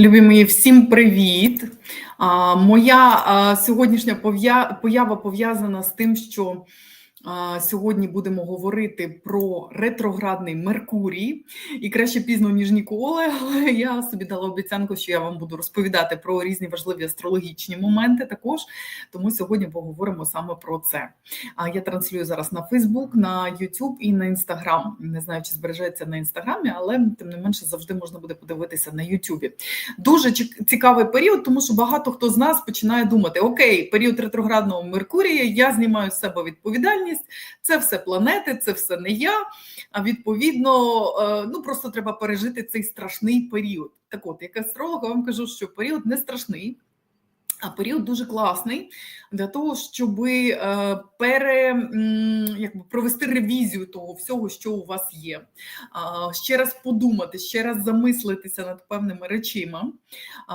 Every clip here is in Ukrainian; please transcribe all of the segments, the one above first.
Любі мої, всім привіт! Моя сьогоднішня поява пов'язана з тим, що сьогодні будемо говорити про ретроградний Меркурій. І краще пізно, ніж ніколи, але я собі дала обіцянку, що я вам буду розповідати про різні важливі астрологічні моменти також. Тому сьогодні поговоримо саме про це. А я транслюю зараз на Facebook, на YouTube і на Instagram. Не знаю, чи збережеться на інстаграмі, але тим не менше завжди можна буде подивитися на YouTube. Дуже цікавий період, тому що багато хто з нас починає думати: Окей, період ретроградного Меркурія, я знімаю з себе відповідальність. Це все планети, це все не я. А відповідно, е, ну просто треба пережити цей страшний період. Так от, як астролог, вам кажу, що період не страшний. А період дуже класний для того, щоб е, пере, якби провести ревізію того всього, що у вас є. Ще раз подумати, ще раз замислитися над певними речима.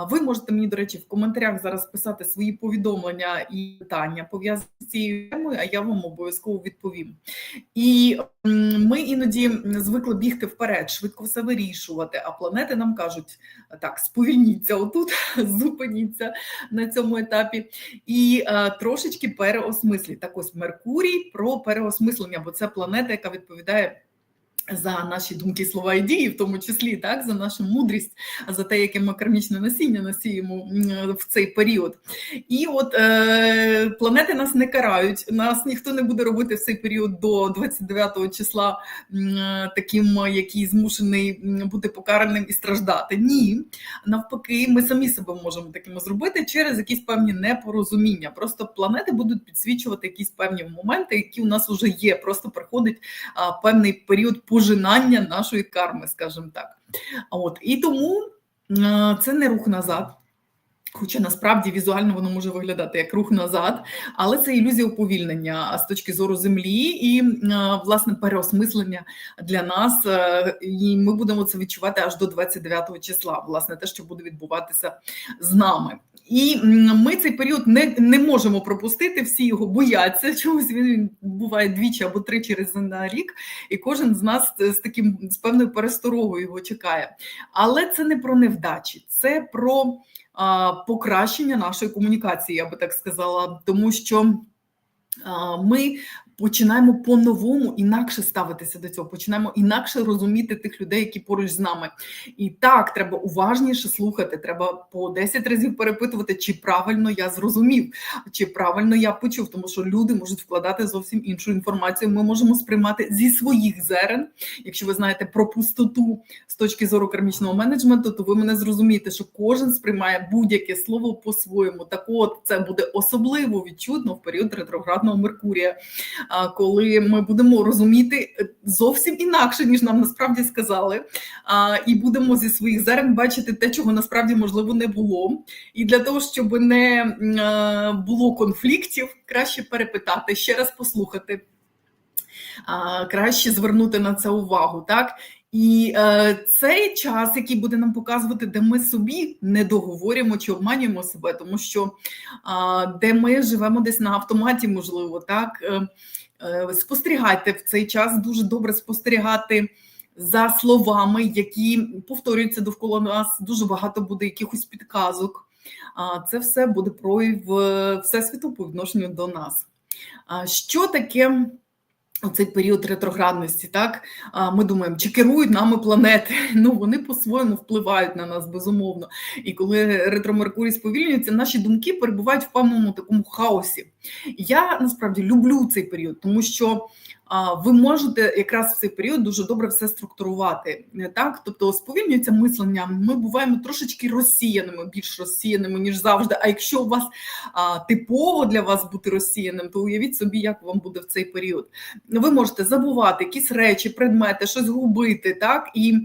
Ви можете мені, до речі, в коментарях зараз писати свої повідомлення і питання пов'язані цією темою, а я вам обов'язково відповім. І ми іноді звикли бігти вперед, швидко все вирішувати. А планети нам кажуть: так, сповільніться отут, зупиніться на цьому етапі і а, трошечки переосмисліть. Так ось Меркурій про переосмислення, бо це планета, яка відповідає. За наші думки, слова і дії, в тому числі так за нашу мудрість, за те, яке ми кармічне насіння насіємо в цей період. І от е, планети нас не карають. Нас ніхто не буде робити в цей період до 29 числа м, таким, який змушений бути покараним і страждати. Ні, навпаки, ми самі себе можемо такими зробити через якісь певні непорозуміння. Просто планети будуть підсвічувати якісь певні моменти, які у нас вже є. Просто приходить а, певний період пожинання нашої карми, скажімо так. От і тому це не рух назад. Хоча насправді візуально воно може виглядати як рух назад, але це ілюзія уповільнення з точки зору землі і е, власне переосмислення для нас. е, І ми будемо це відчувати аж до 29 числа. Власне, те, що буде відбуватися з нами. І ми цей період не, не можемо пропустити. Всі його бояться. Чогось він буває двічі або тричі рази на рік, і кожен з нас з таким з певною пересторогою його чекає. Але це не про невдачі, це про а, покращення нашої комунікації, я би так сказала, тому що ми починаємо по-новому інакше ставитися до цього, починаємо інакше розуміти тих людей, які поруч з нами. І так, треба уважніше слухати, треба по 10 разів перепитувати, чи правильно я зрозумів, чи правильно я почув, тому що люди можуть вкладати зовсім іншу інформацію. Ми можемо сприймати зі своїх зерен. Якщо ви знаєте про пустоту з точки зору кармічного менеджменту, то ви мене зрозумієте, що кожен сприймає будь-яке слово по-своєму. Так от це буде особливо відчутно в період ретроградного Меркурія, коли ми будемо розуміти е, зовсім інакше, ніж нам насправді сказали, і будемо зі своїх зерен бачити те, чого насправді можливо не було. І для того, щоб не е, було конфліктів, краще перепитати, ще раз послухати. Краще звернути на це увагу, так і е, цей час, який буде нам показувати, де ми собі не договорюємо чи обманюємо себе, тому що а, де ми живемо десь на автоматі, можливо, так е, е, спостерігайте в цей час дуже добре спостерігати. За словами, які повторюються довкола нас, дуже багато буде якихось підказок. Це все буде прояв е, всесвіту по відношенню до нас. Що таке цей період ретроградності, так ми думаємо, чи керують нами планети? Ну вони по-своєму впливають на нас безумовно. І коли ретро-Меркурій сповільнюється, наші думки перебувають в певному такому хаосі. Я насправді люблю цей період, тому що ви можете якраз в цей період дуже добре все структурувати. Так, тобто сповільнюється мислення. Ми буваємо трошечки розсіяними, більш розсіяними ніж завжди. А якщо у вас типово для вас бути розсіяним, то уявіть собі, як вам буде в цей період ви можете забувати якісь речі, предмети, щось губити, так і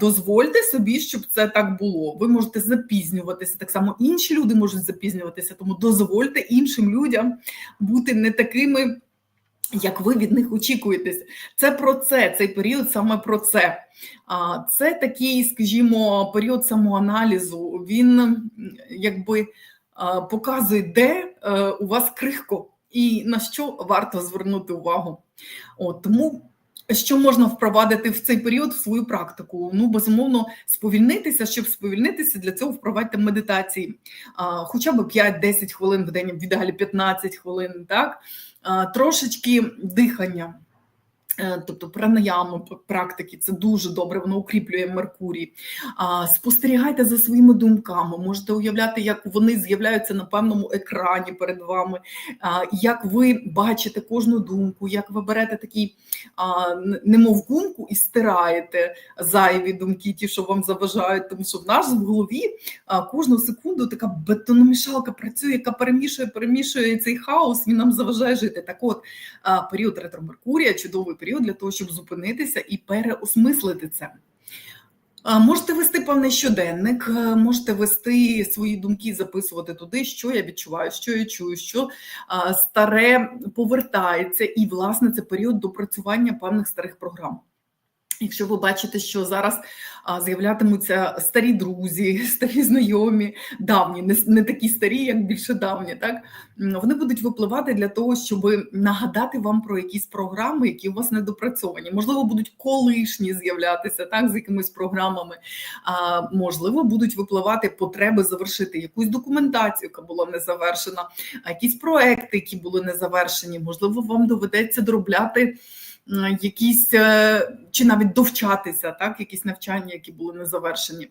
дозвольте собі, щоб це так було. Ви можете запізнюватися. Так само інші люди можуть запізнюватися, тому дозвольте іншим людям бути не такими. Як ви від них очікуєтесь, це про це, цей період саме про це. Це такий, скажімо, період самоаналізу. Він якби показує, де е, у вас крихко і на що варто звернути увагу. От, Тому Що можна впровадити в цей період в свою практику? Ну, безумовно, сповільнитися. Щоб сповільнитися, для цього впровадьте медитації, хоча б 5-10 хвилин в день, в ідеалі 15 хвилин, так трошечки дихання. Е, тобто пранаями практики це дуже добре, воно укріплює Меркурій. Спостерігайте за своїми думками, можете уявляти, як вони з'являються на певному екрані перед вами, як ви бачите кожну думку, як ви берете такий немов гумку і стираєте зайві думки, ті, що вам заважають, тому що в нас в голові кожну секунду така бетономішалка працює, яка перемішує, перемішує цей хаос, він нам заважає жити. Так от період ретро Меркурія чудовий період для того, щоб зупинитися і переосмислити це. Можете вести певний щоденник, можете вести свої думки, записувати туди, що я відчуваю, що я чую, що старе повертається, і, власне, це період допрацювання певних старих програм. Якщо ви бачите, що зараз з'являтимуться старі друзі, старі знайомі, давні, не, не такі старі, як більше давні, так вони будуть випливати для того, щоб нагадати вам про якісь програми, які у вас недопрацьовані. Можливо, будуть колишні з'являтися так з якимись програмами. А можливо, будуть випливати потреби завершити якусь документацію, яка була не завершена, якісь проекти, які були не завершені. Можливо, вам доведеться доробляти якісь е, чи навіть довчатися, так, якісь навчання, які були не завершені.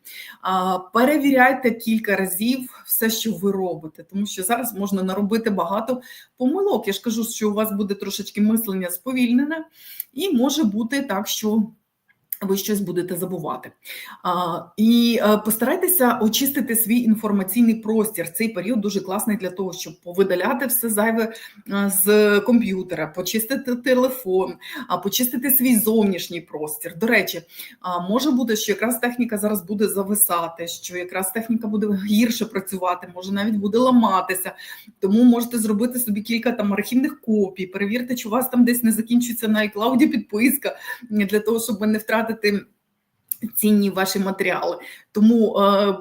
Перевіряйте кілька разів все, що ви робите, тому що зараз можна наробити багато помилок. Я ж кажу, що у вас буде трошечки мислення сповільнене, і може бути так, що ви щось будете забувати. І е, постарайтеся очистити свій інформаційний простір. Цей період дуже класний для того, щоб повидаляти все зайве е, з комп'ютера, почистити телефон, почистити свій зовнішній простір. До речі, може бути, що якраз техніка зараз буде зависати, що якраз техніка буде гірше працювати, може навіть буде ламатися. Тому можете зробити собі кілька там архівних копій, перевірте, чи у вас там десь не закінчується на iCloud підписка для того, щоб не втратити втратити цінні ваші матеріали. Тому е,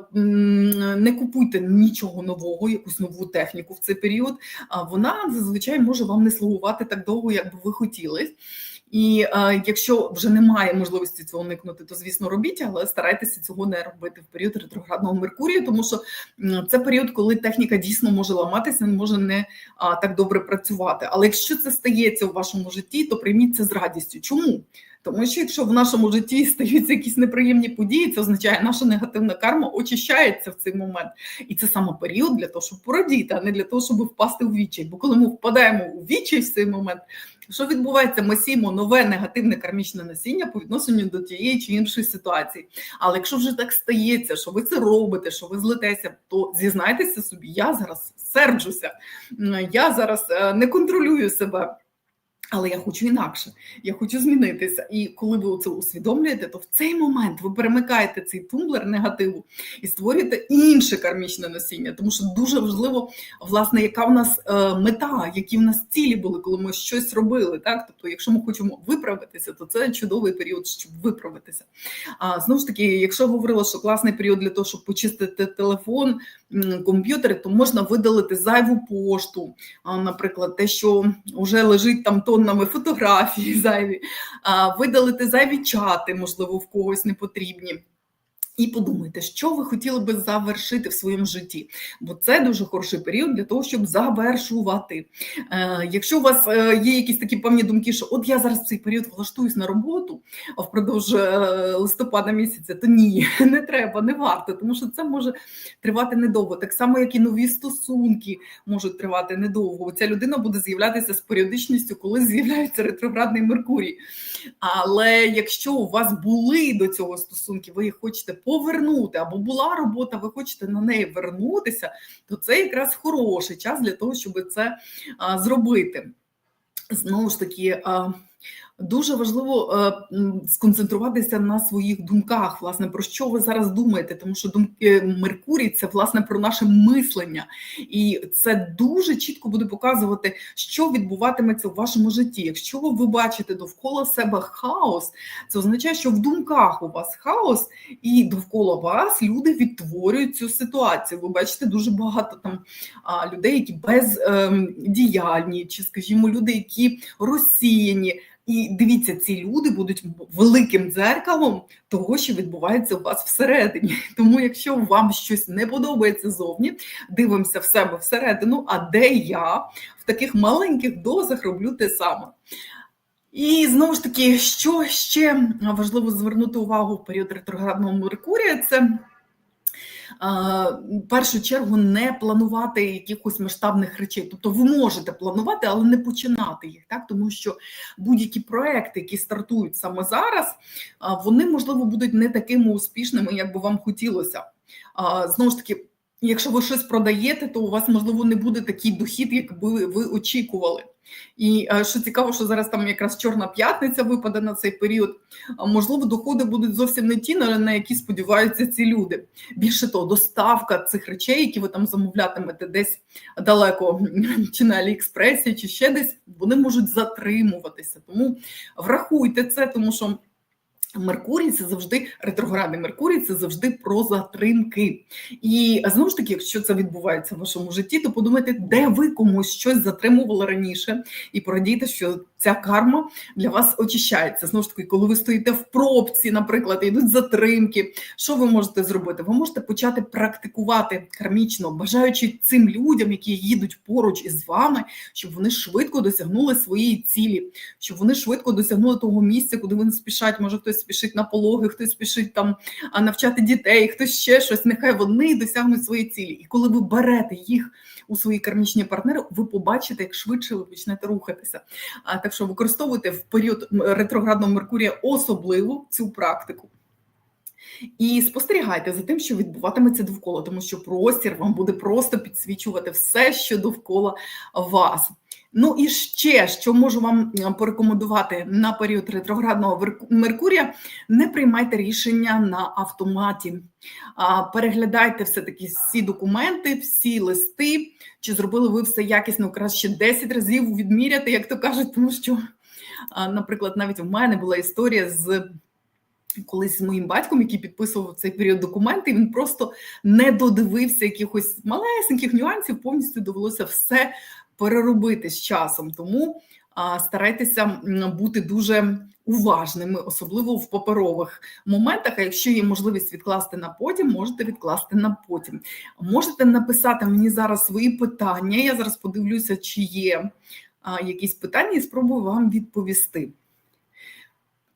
не купуйте нічого нового, якусь нову техніку в цей період. А вона зазвичай може вам не слугувати так довго, як би ви хотіли. І е, якщо вже немає можливості цього уникнути, то звісно робіть, але старайтеся цього не робити в період ретроградного Меркурію, тому що це період, коли техніка дійсно може ламатися, може не а, так добре працювати. Але якщо це стається у вашому житті, то прийміть це з радістю. Чому? Тому що якщо в нашому житті стаються якісь неприємні події, це означає, наша негативна карма очищається в цей момент. І це саме період для того, щоб порадіти, а не для того, щоб впасти у відчай. Бо коли ми впадаємо у відчай в цей момент, що відбувається? Ми сіємо нове негативне кармічне насіння по відношенню до тієї чи іншої ситуації. Але якщо вже так стається, що ви це робите, що ви злитеся, то зізнайтеся собі, я зараз серджуся, я зараз е, не контролюю себе. Але я хочу інакше, я хочу змінитися. І коли ви це усвідомлюєте, то в цей момент ви перемикаєте цей тумблер негативу і створюєте інше кармічне носіння, тому що дуже важливо, власне, яка в нас е, мета, які в нас цілі були, коли ми щось робили. Так, тобто, якщо ми хочемо виправитися, то це чудовий період, щоб виправитися. А знову ж таки, якщо говорила, що класний період для того, щоб почистити телефон, комп'ютер, то можна видалити зайву пошту, наприклад, те, що вже лежить там тоннами фотографії зайві, видалити зайві чати, можливо, в когось не потрібні. І подумайте, що ви хотіли би завершити в своєму житті, бо це дуже хороший період для того, щоб завершувати. Е, Якщо у вас е, є якісь такі певні думки, що от я зараз в цей період влаштуюсь на роботу впродовж е, листопада місяця, то ні, не треба, не варто, тому що це може тривати недовго. Так само, як і нові стосунки можуть тривати недовго. Ця людина буде з'являтися з періодичністю, коли з'являється ретроградний Меркурій. Але якщо у вас були до цього стосунки, ви їх хочете повернути, або була робота, ви хочете на неї вернутися, то це якраз хороший час для того, щоб це зробити. Знову ж таки. Дуже важливо е, сконцентруватися на своїх думках, власне, про що ви зараз думаєте, тому що думки Меркурій це власне про наше мислення, і це дуже чітко буде показувати, що відбуватиметься в вашому житті. Якщо ви бачите довкола себе хаос, це означає, що в думках у вас хаос, і довкола вас люди відтворюють цю ситуацію. Ви бачите дуже багато там людей, які бездіяльні, ем, чи, скажімо, люди, які розсіяні І дивіться, ці люди будуть великим дзеркалом того, що відбувається у вас всередині. Тому, якщо вам щось не подобається зовні, дивимося в себе всередину, а де я в таких маленьких дозах роблю те саме. І знову ж таки, що ще важливо звернути увагу в період ретроградного Меркурія, це першу чергу не планувати якихось масштабних речей. Тобто ви можете планувати, але не починати їх, так тому що будь-які проекти, які стартують саме зараз, вони можливо будуть не такими успішними, як би вам хотілося. Знову ж таки. Якщо ви щось продаєте, то у вас можливо не буде такий дохід, як би ви очікували. І е, що цікаво, що зараз там якраз Чорна п'ятниця випаде на цей період. Можливо, доходи будуть зовсім не ті, на які сподіваються ці люди. Більше того, доставка цих речей, які ви там замовлятимете десь далеко, чи на Аліекспресі, чи ще десь, вони можуть затримуватися. Тому врахуйте це, тому що. Меркурій це завжди ретроградний Меркурій, це завжди про затримки. І знову ж таки, якщо це відбувається в вашому житті, то подумайте, де ви комусь щось затримували раніше, і порадійте, що ця карма для вас очищається. Знову ж таки, коли ви стоїте в пробці, наприклад, йдуть затримки. Що ви можете зробити? Ви можете почати практикувати кармічно, бажаючи цим людям, які їдуть поруч із вами, щоб вони швидко досягнули своєї цілі, щоб вони швидко досягнули того місця, куди вони спішать. Може хтось спішить на пологи, хтось спішить там навчати дітей, хтось ще щось. Нехай вони досягнуть свої цілі. І коли ви берете їх у свої кармічні партнери, ви побачите, як швидше ви почнете рухатися. А так що використовуйте в період ретроградного Меркурія особливо цю практику. І спостерігайте за тим, що відбуватиметься довкола, тому що простір вам буде просто підсвічувати все, що довкола вас. Ну і ще що можу вам порекомендувати на період ретроградного Меркурія: не приймайте рішення на автоматі, переглядайте все-таки всі документи, всі листи, чи зробили ви все якісно, краще 10 разів відміряти, як то кажуть, тому що, наприклад, навіть у мене була історія з. Колись з моїм батьком, який підписував цей період документи, він просто не додивився якихось малесеньких нюансів, повністю довелося все переробити з часом. Тому старайтеся бути дуже уважними, особливо в паперових моментах. А якщо є можливість відкласти на потім, можете відкласти на потім. Можете написати мені зараз свої питання. Я зараз подивлюся, чи є якісь питання, і спробую вам відповісти.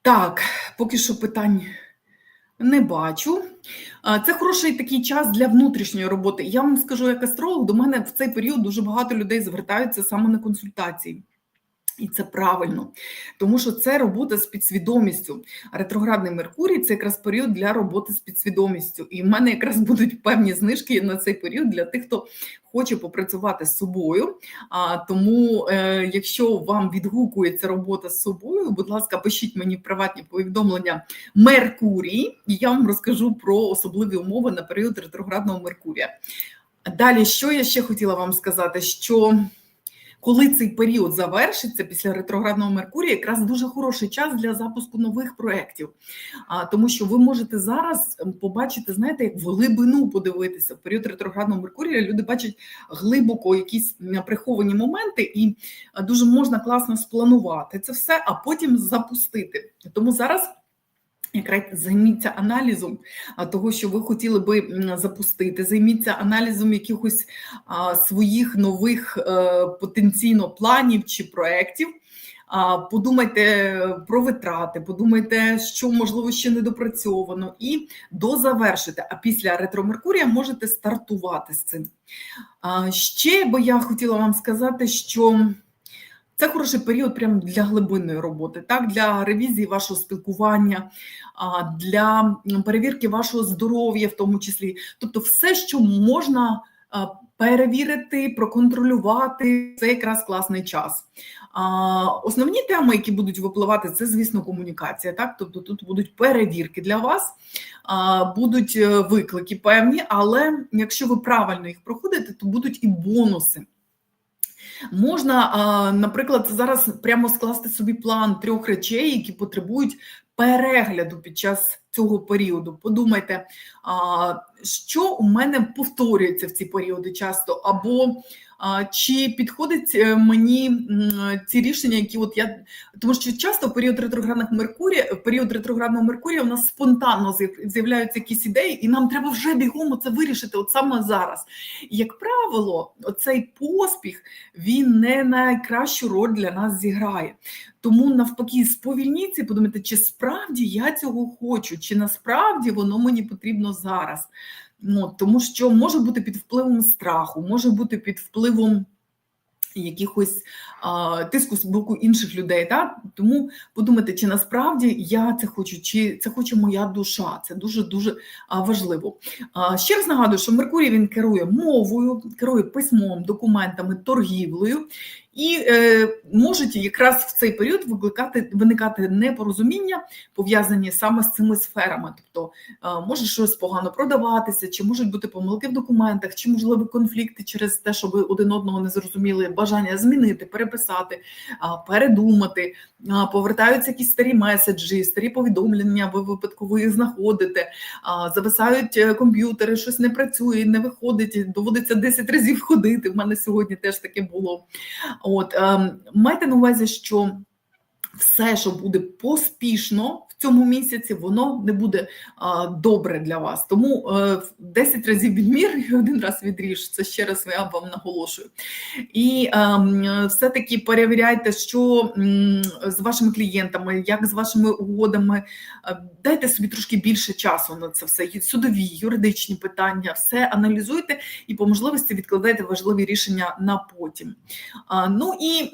Так, поки що питань. Не бачу. Це хороший такий час для внутрішньої роботи. Я вам скажу, як астролог, до мене в цей період дуже багато людей звертаються саме на консультації. І це правильно, тому що це робота з підсвідомістю. Ретроградний Меркурій це якраз період для роботи з підсвідомістю. І в мене якраз будуть певні знижки на цей період для тих, хто хоче попрацювати з собою. А тому, е, якщо вам відгукується робота з собою, будь ласка, пишіть мені приватні повідомлення Меркурій, і я вам розкажу про особливі умови на період ретроградного Меркурія. Далі, що я ще хотіла вам сказати, що коли цей період завершиться після ретроградного Меркурія, якраз дуже хороший час для запуску нових проєктів, тому що ви можете зараз ем, побачити, знаєте, як в глибину подивитися в період ретроградного Меркурія. Люди бачать глибоко якісь приховані моменти, і дуже можна класно спланувати це все, а потім запустити. Тому зараз. Якраз займіться аналізом того, що ви хотіли би запустити, займіться аналізом якихось своїх нових е, потенційно планів чи проєктів. Подумайте про витрати, подумайте, що можливо ще не допрацьовано, і дозавершите. А після ретро-Меркурія можете стартувати з цим. Ще би я хотіла вам сказати, що. Це хороший період прямо для глибинної роботи, так для ревізії вашого спілкування, для перевірки вашого здоров'я, в тому числі, тобто, все, що можна перевірити, проконтролювати, це якраз класний час. Основні теми, які будуть випливати, це, звісно, комунікація. Так, тобто тут будуть перевірки для вас, будуть е, виклики певні, але якщо ви правильно їх проходите, то будуть і бонуси. Можна, наприклад, зараз прямо скласти собі план трьох речей, які потребують перегляду під час цього періоду. Подумайте, що у мене повторюється в ці періоди часто, або чи підходить е, мені ці рішення, які от я тому, що часто в період ретроградних Меркурія, в період ретроградного Меркурія у нас спонтанно з'являються якісь ідеї, і нам треба вже бігом це вирішити, от саме зараз. Як правило, оцей поспіх він не найкращу роль для нас зіграє. Тому навпаки, сповільніться подумайте, чи справді я цього хочу, чи насправді воно мені потрібно зараз. Ну, тому що може бути під впливом страху, може бути під впливом якихось а, тиску з боку інших людей. Да? Тому подумайте, чи насправді я це хочу, чи це хоче моя душа. Це дуже дуже важливо. А, ще раз нагадую, що Меркурій він керує мовою, керує письмом, документами, торгівлею. І е, можуть якраз в цей період викликати виникати непорозуміння, пов'язані саме з цими сферами. Тобто е, може щось погано продаватися, чи можуть бути помилки в документах, чи можливі конфлікти через те, що один одного не зрозуміли, бажання змінити, переписати, передумати. Повертаються якісь старі меседжі, старі повідомлення. Ви випадково їх знаходите, зависають е, комп'ютери, щось не працює, не виходить. Доводиться 10 разів ходити. В мене сьогодні теж таке було. От ем, майте на увазі, що все, що буде поспішно цьому місяці, воно не буде добре для вас. Тому е, 10 разів відмір і один раз відріж. Це ще раз я вам наголошую. І ем, все-таки перевіряйте, що з вашими клієнтами, як з вашими угодами. Е, Дайте собі трошки більше часу на це все. Судові, юридичні питання, все аналізуйте і по можливості відкладайте важливі рішення на потім. Ну і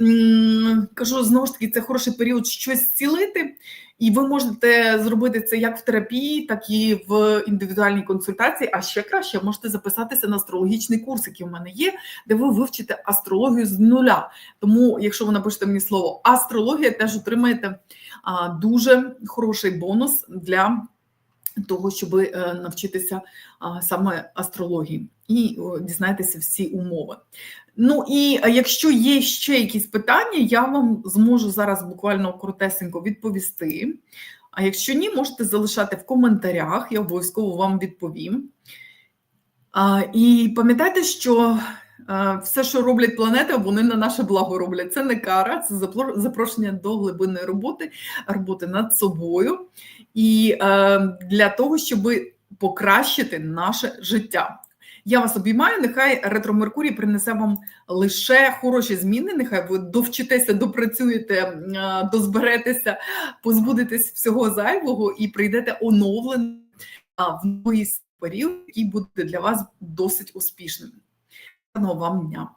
кажу знову ж таки, це хороший період щось зцілити, і ви можете зробити це як в терапії, так і в індивідуальній консультації. А ще краще можете записатися на астрологічний курс, який в мене є, де ви вивчите астрологію з нуля. Тому, якщо ви напишете мені слово астрологія, теж отримаєте дуже хороший бонус для того, щоб е, навчитися саме астрології і дізнайтеся всі умови. Ну і е, якщо є ще якісь питання, я вам зможу зараз буквально коротесенько відповісти. А якщо ні, можете залишати в коментарях, я обов'язково вам відповім. І пам'ятайте, що все, що роблять планети, вони на наше благо роблять. Це не кара, це запрошення до глибинної роботи, роботи над собою і е, для того, щоб покращити наше життя. Я вас обіймаю. Нехай ретро Меркурій принесе вам лише хороші зміни. Нехай ви довчитеся, допрацюєте, дозберетеся, позбудетесь всього зайвого і прийдете оновлено в новий період, який буде для вас досить успішним. Гарного вам дня!